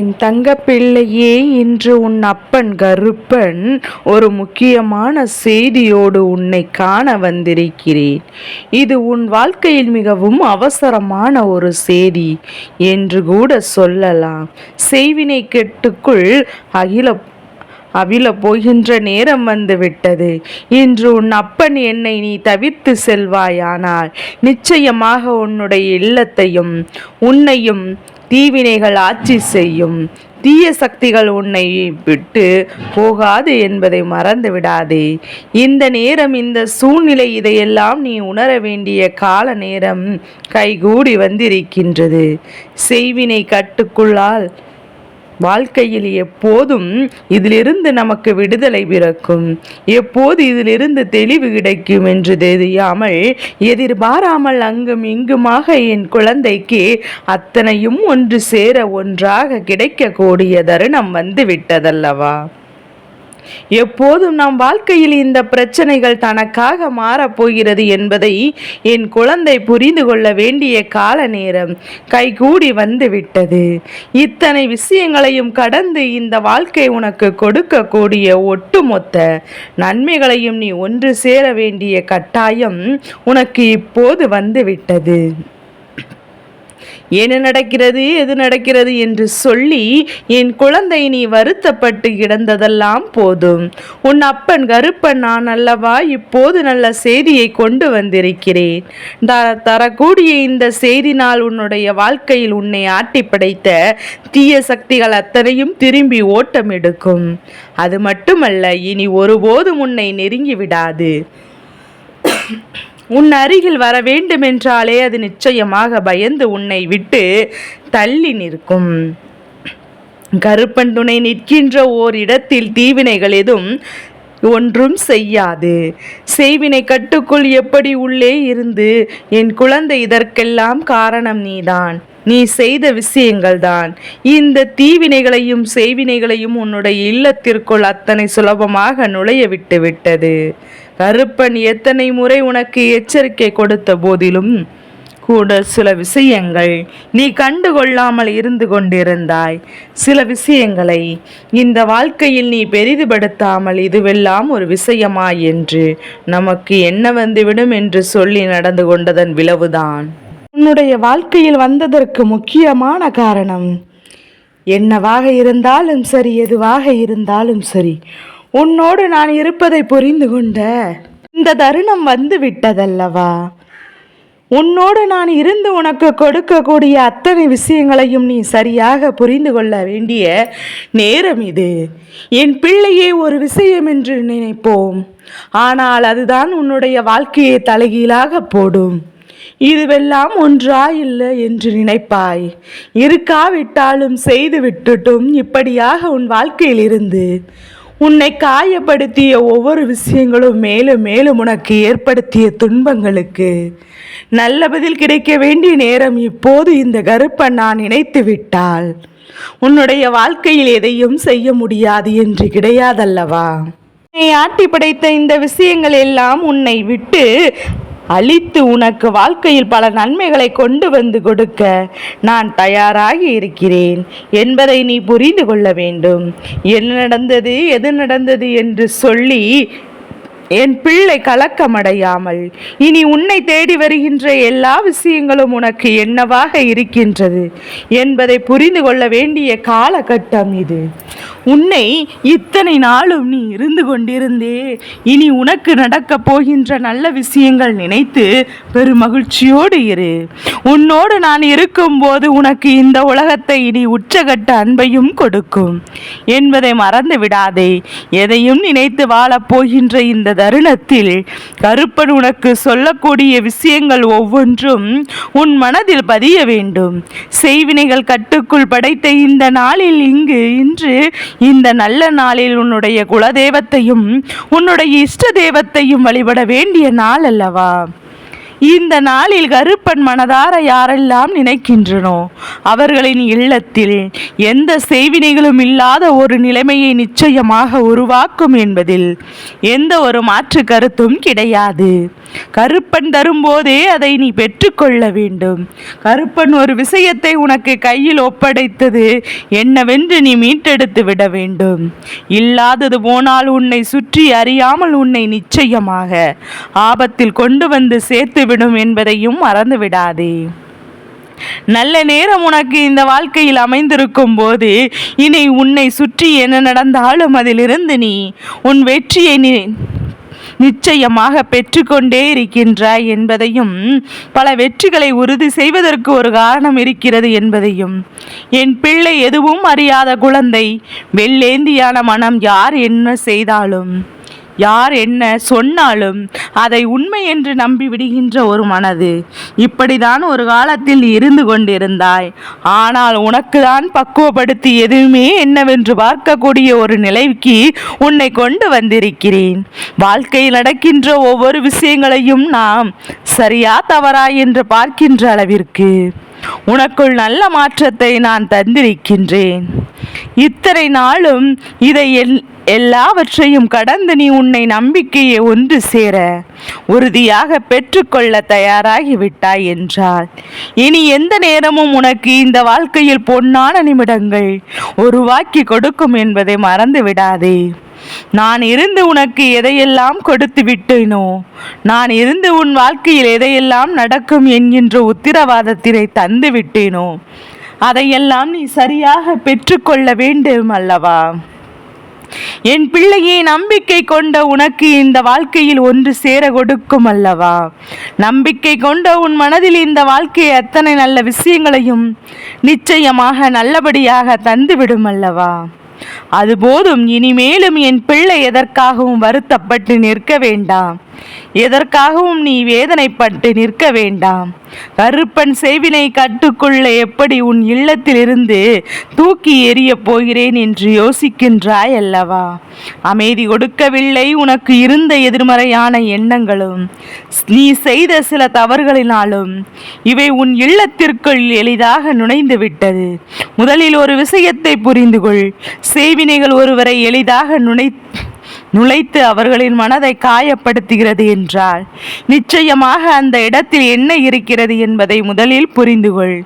என் தங்க பிள்ளையே இன்று உன் அப்பன் கருப்பன் ஒரு முக்கியமான செய்தியோடு உன்னை காண வந்திருக்கிறேன். இது உன் வாழ்க்கையில் மிகவும் அவசரமான ஒரு செய்தி என்று கூட சொல்லலாம். செய்வினை கெட்டுக்குள் அகில அவிழ போகின்ற நேரம் வந்துவிட்டது. இன்று உன் அப்பன் என்னை நீ தவிர்த்து செல்வாயானால் நிச்சயமாக உன்னுடைய இல்லத்தையும் உன்னையும் தீவினைகள் ஆட்சி செய்யும். தீய சக்திகள் உன்னை விட்டு போகாது என்பதை மறந்து விடாதே. இந்த நேரம் இந்த சூழ்நிலை இதையெல்லாம் நீ உணர வேண்டிய கால நேரம் கைகூடி வந்திருக்கின்றது. செய்வினை கட்டுக்குள்ளால் வாழ்க்கையில் எப்போதும் இதிலிருந்து நமக்கு விடுதலை பிறக்கும். எப்போது இதிலிருந்து தெளிவு கிடைக்கும் என்று தெரியாமல் எதிர்பாராமல் அங்கும் இங்குமாக என் குழந்தைக்கு அத்தனையும் ஒன்று சேர ஒன்றாக கிடைக்கக்கூடிய தருணம் வந்து விட்டதல்லவா எப்போதும் நம் வாழ்க்கையில் இந்த பிரச்சனைகள் தனக்காக மாறப்போகிறது என்பதை என் குழந்தை புரிந்து கொள்ள வேண்டிய கால நேரம் கைகூடி வந்து விட்டது இத்தனை விஷயங்களையும் கடந்து இந்த வாழ்க்கை உனக்கு கொடுக்கக்கூடிய ஒட்டுமொத்த நன்மைகளையும் நீ ஒன்று சேர வேண்டிய கட்டாயம் உனக்கு இப்போது வந்து விட்டது என்ன நடக்கிறது எது நடக்கிறது என்று சொல்லி என் குழந்தை நீ வருத்தப்பட்டு கிடந்ததெல்லாம் போதும். உன் அப்பன் கருப்பன் நான் அல்லவா இப்போது நல்ல செய்தியை கொண்டு வந்திருக்கிறேன். த தரக்கூடிய இந்த செய்தினால் உன்னுடைய வாழ்க்கையில் உன்னை ஆட்டி படைத்த தீய சக்திகள் அத்தனையும் திரும்பி ஓட்டம் எடுக்கும் அது மட்டுமல்ல இனி ஒருபோதும் உன்னை நெருங்கி விடாது. உன் அருகில் வர வேண்டுமென்றாலே அது நிச்சயமாக பயந்து உன்னை விட்டு தள்ளி நிற்கும். கருப்பன் துணை நிற்கின்ற ஓர் இடத்தில் தீவினைகள் எதுவும் ஒன்றும் செய்யாது. செய்வினை கட்டுக்குள் எப்படி உள்ளே இருந்து என் குழந்தை இதற்கெல்லாம் காரணம் நீதான். நீ செய்த விஷயங்கள்தான். இந்த தீவினைகளையும் செய்வினைகளையும் உன்னுடைய இல்லத்திற்குள் அத்தனை சுலபமாக நுழைய விட்டு விட்டது. கருப்பன் எத்தனை முறை உனக்கு எச்சரிக்கை கொடுத்த போதிலும் கூட சில விஷயங்கள் நீ கண்டுகொள்ளாமல் இருந்து கொண்டிருந்தாய். சில விஷயங்களை இந்த வாழ்க்கையில் நீ பெரிதுபடுத்தாமல் இதுவெல்லாம் ஒரு விஷயமா என்று நமக்கு என்ன வந்துவிடும் என்று சொல்லி நடந்து கொண்டதன் விளவுதான். உன்னுடைய வாழ்க்கையில் வந்ததற்கு முக்கியமான காரணம் என்னவாக இருந்தாலும் சரி எதுவாக இருந்தாலும் சரி உன்னோடு நான் இருப்பதை புரிந்து கொண்ட இந்த தருணம் வந்து விட்டதல்லவா? உன்னோடு நான் இருந்து உனக்கு கொடுக்கக்கூடிய அத்தனை விஷயங்களையும் நீ சரியாக புரிந்து கொள்ள வேண்டிய நேரம் இது. என் பிள்ளையே ஒரு விஷயம் என்று நினைப்போம். ஆனால் அதுதான் உன்னுடைய வாழ்க்கையை தலைகீழாக போடும். இதுவெல்லாம் ஒன்றா இல்லை என்று நினைப்பாய். இருக்காவிட்டாலும் செய்து விட்டுட்டும் இப்படியாக உன் வாழ்க்கையில் இருந்து உன்னை காயப்படுத்திய ஒவ்வொரு விஷயங்களும் மேலும் மேலும் உனக்கு ஏற்படுத்திய துன்பங்களுக்கு நல்ல பதில் கிடைக்க வேண்டிய நேரம் இப்போது இந்த கருப்பை நான் நினைத்து விட்டால் உன்னுடைய வாழ்க்கையில் எதையும் செய்ய முடியாது என்று கிடையாதல்லவா? உன்னை ஆட்டி படைத்த இந்த விஷயங்கள் எல்லாம் உன்னை விட்டு அழித்து உனக்கு வாழ்க்கையில் பல நன்மைகளை கொண்டு வந்து கொடுக்க நான் தயாராகி இருக்கிறேன் என்பதை நீ புரிந்து கொள்ள வேண்டும். என்ன நடந்தது எது நடந்தது என்று சொல்லி என் பிள்ளை கலக்கமடையாமல் இனி உன்னை தேடி வருகின்ற எல்லா விஷயங்களும் உனக்கு என்னவாக இருக்கின்றது என்பதை புரிந்து கொள்ள வேண்டிய காலகட்டம் இது. உன்னை இத்தனை நாளும் நீ இருந்து கொண்டிருந்தே. இனி உனக்கு நடக்கப் போகின்ற நல்ல விஷயங்கள் நினைத்து பெருமகிழ்ச்சியோடு இரு. உன்னோடு நான் இருக்கும்போது உனக்கு இந்த உலகத்தை இனி உச்சகட்ட அன்பையும் கொடுக்கும். என்பதை மறந்து விடாதே. எதையும் நினைத்து வாழப் போகின்ற இந்த தருணத்தில் கருப்பன் உனக்கு சொல்லக்கூடிய விஷயங்கள் ஒவ்வொன்றும் உன் மனதில் பதிய வேண்டும். செய்வினைகள் கட்டுக்குள் படைத்த இந்த நாளில் இங்கு இன்று இந்த நல்ல நாளில் உன்னுடைய குலதெய்வத்தையும் உன்னுடைய இஷ்ட தெய்வத்தையும் வழிபட வேண்டிய நாள் அல்லவா? இந்த நாளில் கருப்பன் மனதார யாரெல்லாம் நினைக்கின்றனோ அவர்களின் இல்லத்தில் எந்த செய்வினைகளும் இல்லாத ஒரு நிலைமையை நிச்சயமாக உருவாக்கும் என்பதில் எந்த ஒரு மாற்று கருத்தும் கிடையாது. கருப்பன் தரும்போதே அதை நீ பெற்றுக்கொள்ள வேண்டும். கருப்பன் ஒரு விஷயத்தை உனக்கு கையில் ஒப்படைத்தது என்னவென்று நீ மீட்டெடுத்து விட வேண்டும். இல்லாதது போனால் உன்னை சுற்றி அறியாமல் உன்னை நிச்சயமாக ஆபத்தில் கொண்டு வந்து சேர்த்து போய்விடும் என்பதையும் மறந்துவிடாதே. நல்ல நேரம் உனக்கு இந்த வாழ்க்கையில் அமைந்திருக்கும் போது இனி உன்னை சுற்றி என்ன நடந்தாலும் அதிலிருந்து நீ உன் வெற்றியை நீ நிச்சயமாக பெற்றுக்கொண்டே இருக்கின்றாய் என்பதையும் பல வெற்றிகளை உறுதி செய்வதற்கு ஒரு காரணம் இருக்கிறது என்பதையும் என் பிள்ளை எதுவும் அறியாத குழந்தை வெள்ளேந்தியான மனம் யார் என்ன செய்தாலும். யார் என்ன சொன்னாலும் அதை உண்மை என்று நம்பி விடுகின்ற ஒரு மனது இப்படிதான் ஒரு காலத்தில் இருந்து கொண்டிருந்தாய். ஆனால் உனக்கு தான் பக்குவப்படுத்தி எதுவுமே என்னவென்று பார்க்கக்கூடிய ஒரு நிலைக்கு உன்னை கொண்டு வந்திருக்கிறேன். வாழ்க்கையில் நடக்கின்ற ஒவ்வொரு விஷயங்களையும் நாம் சரியா தவறா என்று பார்க்கின்ற அளவிற்கு உனக்குள் நல்ல மாற்றத்தை நான் தந்திருக்கின்றேன். இத்தனை நாளும் இதை எல் எல்லாவற்றையும் கடந்து நீ உன்னை நம்பிக்கையை ஒன்று சேர உறுதியாக பெற்றுக்கொள்ள தயாராகி விட்டாய் என்றால் இனி எந்த நேரமும் உனக்கு இந்த வாழ்க்கையில் பொன்னான நிமிடங்கள் உருவாக்கி கொடுக்கும் என்பதை மறந்து விடாதே நான் இருந்து உனக்கு எதையெல்லாம் கொடுத்து விட்டேனோ? நான் இருந்து உன் வாழ்க்கையில் எதையெல்லாம் நடக்கும் என்கின்ற உத்திரவாதத்தினை தந்து விட்டேனோ? அதையெல்லாம் நீ சரியாக பெற்றுக்கொள்ள வேண்டும் அல்லவா? என் பிள்ளையை நம்பிக்கை கொண்ட உனக்கு இந்த வாழ்க்கையில் ஒன்று சேர கொடுக்கும் அல்லவா? நம்பிக்கை கொண்ட உன் மனதில் இந்த வாழ்க்கையை அத்தனை நல்ல விஷயங்களையும் நிச்சயமாக நல்லபடியாக தந்துவிடும் அல்லவா? அது போதும் இனிமேலும் என் பிள்ளை எதற்காகவும் வருத்தப்பட்டு நிற்க வேண்டாம். எதற்காகவும் நீ வேதனைப்பட்டு நிற்க வேண்டாம். கருப்பன் செய்வினை கட்டுக்குள்ள எப்படி உன் இல்லத்திலிருந்து தூக்கி எறியப் போகிறேன் என்று யோசிக்கின்றாய் அல்லவா? அமைதி கொடுக்கவில்லை உனக்கு இருந்த எதிர்மறையான எண்ணங்களும். நீ செய்த சில தவறுகளினாலும் இவை உன் இல்லத்திற்குள் எளிதாக நுழைந்து விட்டது முதலில் ஒரு விஷயத்தை புரிந்து கொள் செய்வினைகள் ஒருவரை எளிதாக நுழை நுழைத்து அவர்களின் மனதை காயப்படுத்துகிறது என்றால் நிச்சயமாக அந்த இடத்தில் என்ன இருக்கிறது என்பதை முதலில் புரிந்துகொள்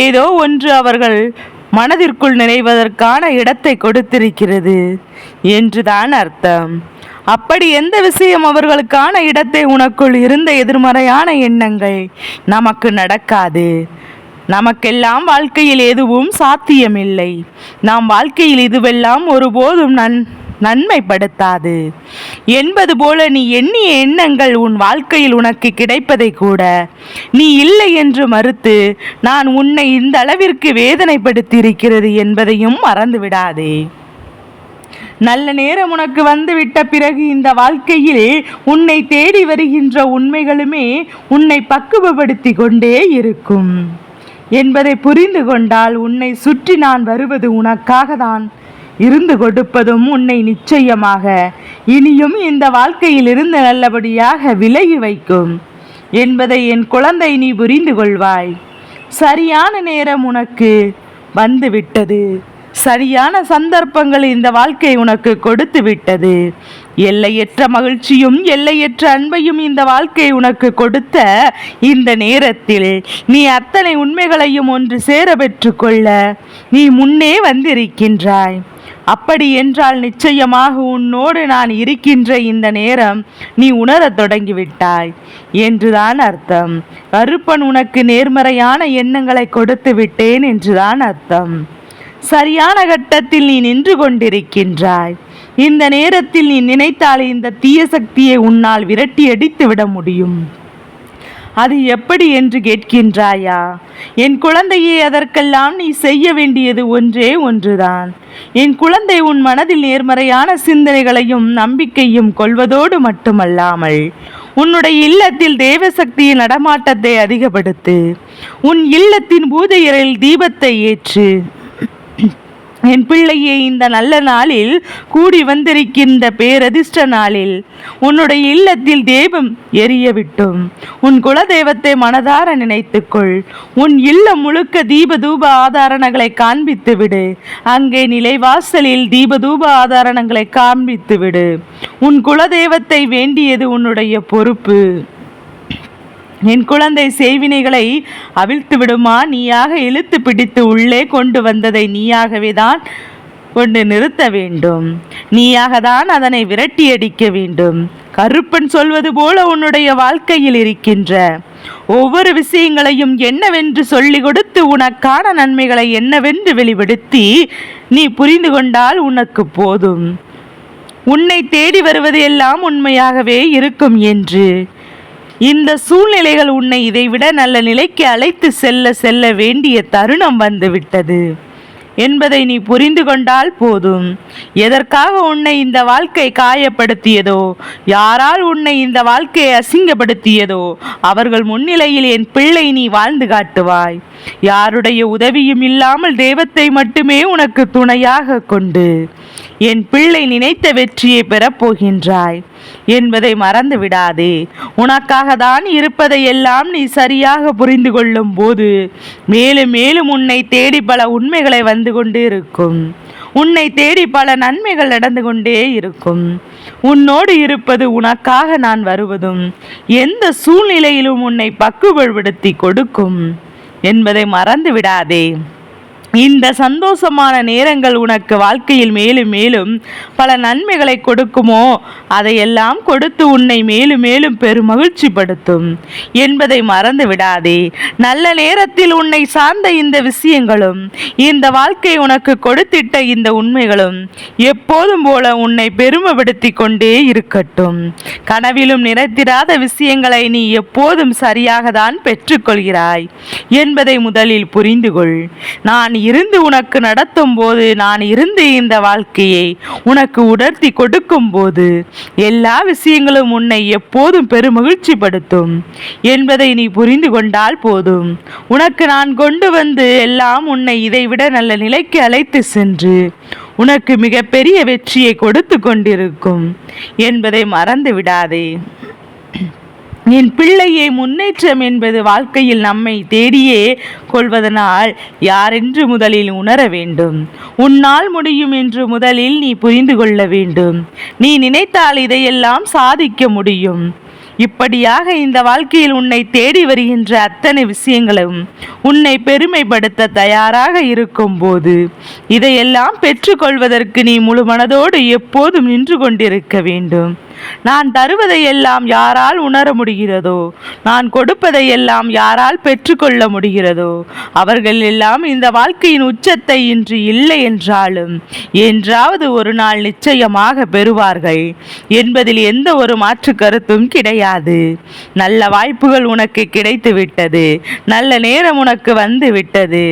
ஏதோ ஒன்று அவர்கள் மனதிற்குள் நிறைவதற்கான இடத்தை கொடுத்திருக்கிறது என்றுதான் அர்த்தம். அப்படி எந்த விஷயம் அவர்களுக்கான இடத்தை உனக்குள் இருந்த எதிர்மறையான எண்ணங்கள்? நமக்கு நடக்காது. நமக்கெல்லாம் வாழ்க்கையில் எதுவும் சாத்தியமில்லை. நாம் வாழ்க்கையில் இதுவெல்லாம் ஒருபோதும் நன் நன்மைப்படுத்தாது. என்பது போல நீ எண்ணிய எண்ணங்கள் உன் வாழ்க்கையில் உனக்கு கிடைப்பதை கூட நீ இல்லை என்று மறுத்து நான் உன்னை இந்த அளவிற்கு வேதனைப்படுத்தியிருக்கிறது என்பதையும் மறந்துவிடாதே. நல்ல நேரம் உனக்கு வந்துவிட்ட பிறகு இந்த வாழ்க்கையில் உன்னை தேடி வருகின்ற உண்மைகளுமே உன்னை பக்குவப்படுத்தி கொண்டே இருக்கும். என்பதை புரிந்து கொண்டால் உன்னை சுற்றி நான் வருவது உனக்காக தான் இருந்து கொடுப்பதும் உன்னை நிச்சயமாக. இனியும் இந்த வாழ்க்கையில் இருந்து நல்லபடியாக விலகி வைக்கும். என்பதை என் குழந்தை நீ புரிந்து கொள்வாய். சரியான நேரம் உனக்கு வந்து விட்டது சரியான சந்தர்ப்பங்கள் இந்த வாழ்க்கை உனக்கு கொடுத்து விட்டது எல்லையற்ற மகிழ்ச்சியும் எல்லையற்ற அன்பையும் இந்த வாழ்க்கை உனக்கு கொடுத்த இந்த நேரத்தில் நீ அத்தனை உண்மைகளையும் ஒன்று சேர பெற்றுக்கொள்ள நீ முன்னே வந்திருக்கின்றாய். அப்படி என்றால் நிச்சயமாக உன்னோடு நான் இருக்கின்ற இந்த நேரம் நீ உணரத் தொடங்கிவிட்டாய் என்றுதான் அர்த்தம். கருப்பன் உனக்கு நேர்மறையான எண்ணங்களை கொடுத்து விட்டேன் என்றுதான் அர்த்தம். சரியான கட்டத்தில் நீ நின்று கொண்டிருக்கின்றாய். இந்த நேரத்தில் நீ நினைத்தாலே இந்த தீய சக்தியை உன்னால் விரட்டி அடித்து விட முடியும். அது எப்படி என்று கேட்கின்றாயா? என் குழந்தையை அதற்கெல்லாம் நீ செய்ய வேண்டியது ஒன்றே ஒன்றுதான். என் குழந்தை உன் மனதில் நேர்மறையான சிந்தனைகளையும் நம்பிக்கையும் கொள்வதோடு மட்டுமல்லாமல் உன்னுடைய இல்லத்தில் தேவசக்தியின் நடமாட்டத்தை அதிகப்படுத்து உன் இல்லத்தின் பூஜை தீபத்தை ஏற்று என் பிள்ளையே இந்த நல்ல நாளில் கூடி வந்திருக்கின்ற பேரதிர்ஷ்ட நாளில் உன்னுடைய இல்லத்தில் தெய்வம் எரிய விட்டும் உன் குலதெய்வத்தை மனதார நினைத்துக்கொள். உன் இல்லம் முழுக்க தீபதூப ஆதாரணங்களை காண்பித்து விடு அங்கே நிலைவாசலில் தீபதூப ஆதாரணங்களை காண்பித்து விடு உன் குலதெய்வத்தை வேண்டியது உன்னுடைய பொறுப்பு. என் குழந்தை செய்வினைகளை அவிழ்த்து விடுமா நீயாக இழுத்து பிடித்து உள்ளே கொண்டு வந்ததை நீயாகவே தான் கொண்டு நிறுத்த வேண்டும். நீயாக தான் அதனை விரட்டி அடிக்க வேண்டும். கருப்பன் சொல்வது போல உன்னுடைய வாழ்க்கையில் இருக்கின்ற ஒவ்வொரு விஷயங்களையும் என்னவென்று சொல்லி கொடுத்து உனக்கான நன்மைகளை என்னவென்று வெளிப்படுத்தி நீ புரிந்து கொண்டால் உனக்கு போதும். உன்னை தேடி வருவது எல்லாம் உண்மையாகவே இருக்கும் என்று இந்த சூழ்நிலைகள் உன்னை இதைவிட நல்ல நிலைக்கு அழைத்து செல்ல செல்ல வேண்டிய தருணம் வந்துவிட்டது. என்பதை நீ புரிந்து கொண்டால் போதும். எதற்காக உன்னை இந்த வாழ்க்கை காயப்படுத்தியதோ யாரால் உன்னை இந்த வாழ்க்கையை அசிங்கப்படுத்தியதோ அவர்கள் முன்னிலையில் என் பிள்ளை நீ வாழ்ந்து காட்டுவாய். யாருடைய உதவியும் இல்லாமல் தெய்வத்தை மட்டுமே உனக்கு துணையாக கொண்டு என் பிள்ளை நினைத்த வெற்றியை பெறப் போகின்றாய் என்பதை மறந்து விடாதே. உனக்காக தான் இருப்பதை எல்லாம் நீ சரியாக புரிந்து கொள்ளும் போது மேலும் மேலும் உன்னை தேடி பல உண்மைகளை வந்து கொண்டு இருக்கும். உன்னை தேடி பல நன்மைகள் நடந்து கொண்டே இருக்கும். உன்னோடு இருப்பது உனக்காக நான் வருவதும் எந்த சூழ்நிலையிலும் உன்னை பக்குவப்படுத்தி கொடுக்கும் என்பதை மறந்து விடாதே. இந்த சந்தோஷமான நேரங்கள் உனக்கு வாழ்க்கையில் மேலும் மேலும் பல நன்மைகளை கொடுக்குமோ? அதையெல்லாம் கொடுத்து உன்னை மேலும் மேலும் பெரும் மகிழ்ச்சிப்படுத்தும் என்பதை மறந்து விடாதே. நல்ல நேரத்தில் உன்னை சார்ந்த இந்த விஷயங்களும் இந்த வாழ்க்கை உனக்கு கொடுத்திட்ட இந்த உண்மைகளும் எப்போதும் போல உன்னை பெருமைப்படுத்தி கொண்டே இருக்கட்டும். கனவிலும் நினைத்திராத விஷயங்களை நீ எப்போதும் சரியாக தான் பெற்றுக்கொள்கிறாய் என்பதை முதலில் புரிந்துகொள். நான் இருந்து உனக்கு நடத்தும் போது நான் இருந்து இந்த வாழ்க்கையை உனக்கு உணர்த்தி கொடுக்கும் போது எல்லா விஷயங்களும் உன்னை எப்போதும் பெருமகிழ்ச்சிப்படுத்தும் என்பதை நீ புரிந்து கொண்டால் போதும். உனக்கு நான் கொண்டு வந்து எல்லாம் உன்னை இதைவிட நல்ல நிலைக்கு அழைத்து சென்று உனக்கு மிகப்பெரிய வெற்றியை கொடுத்து கொண்டிருக்கும் என்பதை மறந்து விடாதே என் பிள்ளையை முன்னேற்றம் என்பது வாழ்க்கையில் நம்மை தேடியே கொள்வதனால் யாரென்று முதலில் உணர வேண்டும்? உன்னால் முடியும் என்று முதலில் நீ புரிந்து கொள்ள வேண்டும். நீ நினைத்தால் இதையெல்லாம் சாதிக்க முடியும். இப்படியாக இந்த வாழ்க்கையில் உன்னை தேடி வருகின்ற அத்தனை விஷயங்களும் உன்னை பெருமைப்படுத்த தயாராக இருக்கும்போது இதையெல்லாம் பெற்றுக்கொள்வதற்கு நீ முழு மனதோடு எப்போதும் நின்று கொண்டிருக்க வேண்டும். நான் தருவதை எல்லாம் யாரால் உணர முடிகிறதோ? நான் கொடுப்பதையெல்லாம் யாரால் பெற்றுக்கொள்ள முடிகிறதோ? அவர்கள் எல்லாம் இந்த வாழ்க்கையின் உச்சத்தை இன்று இல்லை என்றாலும் என்றாவது ஒரு நாள் நிச்சயமாக பெறுவார்கள். என்பதில் எந்த ஒரு மாற்று கருத்தும் கிடையாது. நல்ல வாய்ப்புகள் உனக்கு கிடைத்து விட்டது நல்ல நேரம் உனக்கு வந்து விட்டது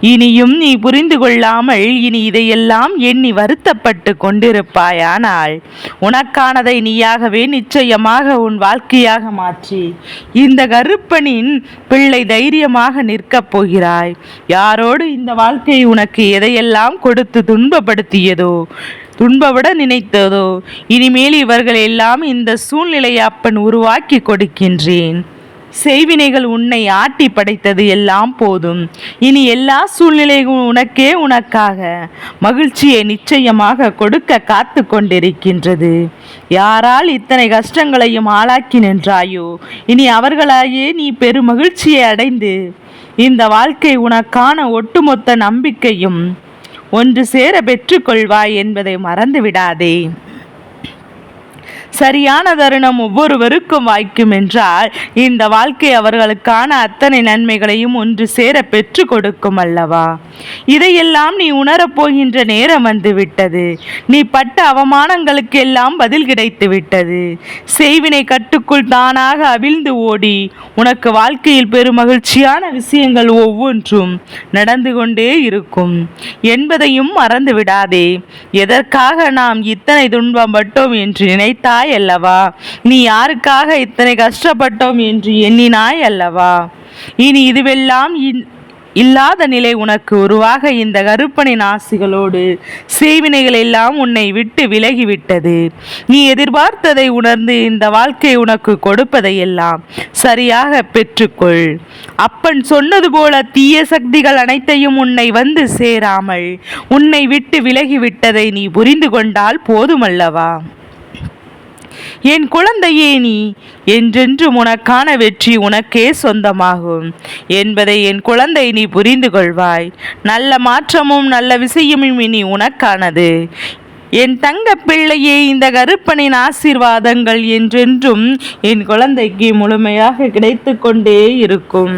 இனியும் நீ புரிந்து கொள்ளாமல் இனி இதையெல்லாம் எண்ணி வருத்தப்பட்டு கொண்டிருப்பாயானால் உனக்கானதை நீயாகவே நிச்சயமாக உன் வாழ்க்கையாக மாற்றி இந்த கருப்பனின் பிள்ளை தைரியமாக நிற்கப் போகிறாய். யாரோடு இந்த வாழ்க்கை உனக்கு எதையெல்லாம் கொடுத்து துன்பப்படுத்தியதோ துன்பவிட நினைத்ததோ இனிமேல் இவர்கள் எல்லாம் இந்த சூழ்நிலையை அப்பன் உருவாக்கி கொடுக்கின்றேன். செய்வினைகள் உன்னை ஆட்டி படைத்தது எல்லாம் போதும். இனி எல்லா சூழ்நிலையும் உனக்கே உனக்காக. மகிழ்ச்சியை நிச்சயமாக கொடுக்க காத்து கொண்டிருக்கின்றது. யாரால் இத்தனை கஷ்டங்களையும் ஆளாக்கி நின்றாயோ? இனி அவர்களாயே நீ பெரும் மகிழ்ச்சியை அடைந்து இந்த வாழ்க்கை உனக்கான ஒட்டுமொத்த நம்பிக்கையும் ஒன்று சேர பெற்றுக்கொள்வாய் என்பதை மறந்து விடாதே சரியான தருணம் ஒவ்வொருவருக்கும் வாய்க்கும் என்றால் இந்த வாழ்க்கை அவர்களுக்கான அத்தனை நன்மைகளையும் ஒன்று சேர பெற்று கொடுக்கும் அல்லவா? இதையெல்லாம் நீ உணரப் போகின்ற நேரம் வந்து விட்டது நீ பட்ட அவமானங்களுக்கு எல்லாம் பதில் கிடைத்து விட்டது செய்வினை கட்டுக்குள் தானாக அவிழ்ந்து ஓடி உனக்கு வாழ்க்கையில் பெருமகிழ்ச்சியான விஷயங்கள் ஒவ்வொன்றும் நடந்து கொண்டே இருக்கும். என்பதையும் மறந்து விடாதே எதற்காக நாம் இத்தனை துன்பம் பட்டோம் என்று நினைத்தால் நினைத்தாய் அல்லவா நீ யாருக்காக இத்தனை கஷ்டப்பட்டோம் என்று எண்ணினாய் அல்லவா இனி இதுவெல்லாம் இன்- இல்லாத நிலை உனக்கு உருவாக இந்த கருப்பனின் ஆசிகளோடு செய்வினைகள் எல்லாம் உன்னை விட்டு விலகிவிட்டது. நீ எதிர்பார்த்ததை உணர்ந்து இந்த வாழ்க்கை உனக்கு கொடுப்பதையெல்லாம் சரியாக பெற்றுக்கொள். அப்பன் சொன்னது போல தீய சக்திகள் அனைத்தையும் உன்னை வந்து சேராமல் உன்னை விட்டு விலகிவிட்டதை நீ புரிந்து கொண்டால் போதுமல்லவா? என் குழந்தையே நீ என்றென்றும் உனக்கான வெற்றி உனக்கே சொந்தமாகும். என்பதை என் குழந்தை நீ புரிந்து கொள்வாய். நல்ல மாற்றமும் நல்ல விஷயமும் இனி உனக்கானது. என் தங்க பிள்ளையே இந்த கருப்பனின் ஆசீர்வாதங்கள் என்றென்றும் என் குழந்தைக்கு முழுமையாக கிடைத்து கொண்டே இருக்கும்.